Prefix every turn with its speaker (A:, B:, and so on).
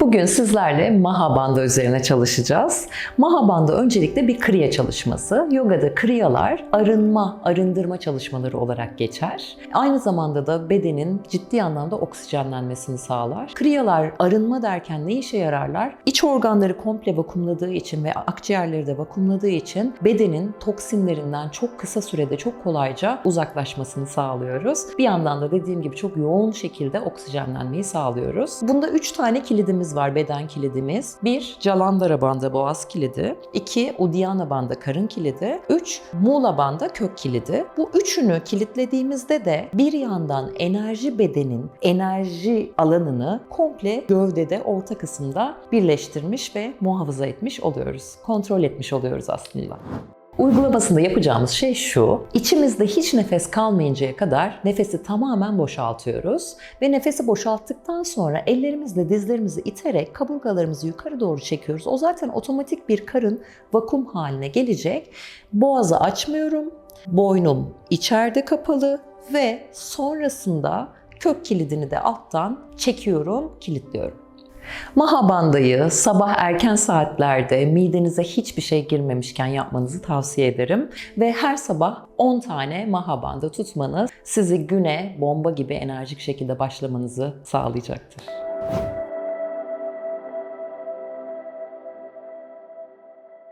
A: Bugün sizlerle Mahabanda üzerine çalışacağız. Mahabanda öncelikle bir kriya çalışması. Yogada kriyalar arınma, arındırma çalışmaları olarak geçer. Aynı zamanda da bedenin ciddi anlamda oksijenlenmesini sağlar. Kriyalar arınma derken ne işe yararlar? İç organları komple vakumladığı için ve akciğerleri de vakumladığı için bedenin toksinlerinden çok kısa sürede çok kolayca uzaklaşmasını sağlıyoruz. Bir yandan da dediğim gibi çok yoğun şekilde oksijenlenmeyi sağlıyoruz. Bunda 3 tane kilidimiz var, beden kilidimiz. 1. Jalandhara banda boğaz kilidi. 2. Uddiyana banda karın kilidi. 3. Mula banda kök kilidi. Bu üçünü kilitlediğimizde de bir yandan enerji bedenin enerji alanını komple gövdede orta kısımda birleştirmiş ve muhafaza etmiş oluyoruz. Kontrol etmiş oluyoruz aslında. Uygulamasında yapacağımız şey şu. İçimizde hiç nefes kalmayıncaya kadar nefesi tamamen boşaltıyoruz. Ve nefesi boşalttıktan sonra ellerimizle dizlerimizi iterek kaburgalarımızı yukarı doğru çekiyoruz. O zaten otomatik bir karın vakum haline gelecek. Boğazı açmıyorum. Boynum içeride kapalı ve sonrasında kök kilidini de alttan çekiyorum, kilitliyorum. Mahabandayı sabah erken saatlerde midenize hiçbir şey girmemişken yapmanızı tavsiye ederim. Ve her sabah 10 tane mahabanda tutmanız sizi güne bomba gibi enerjik şekilde başlamanızı sağlayacaktır.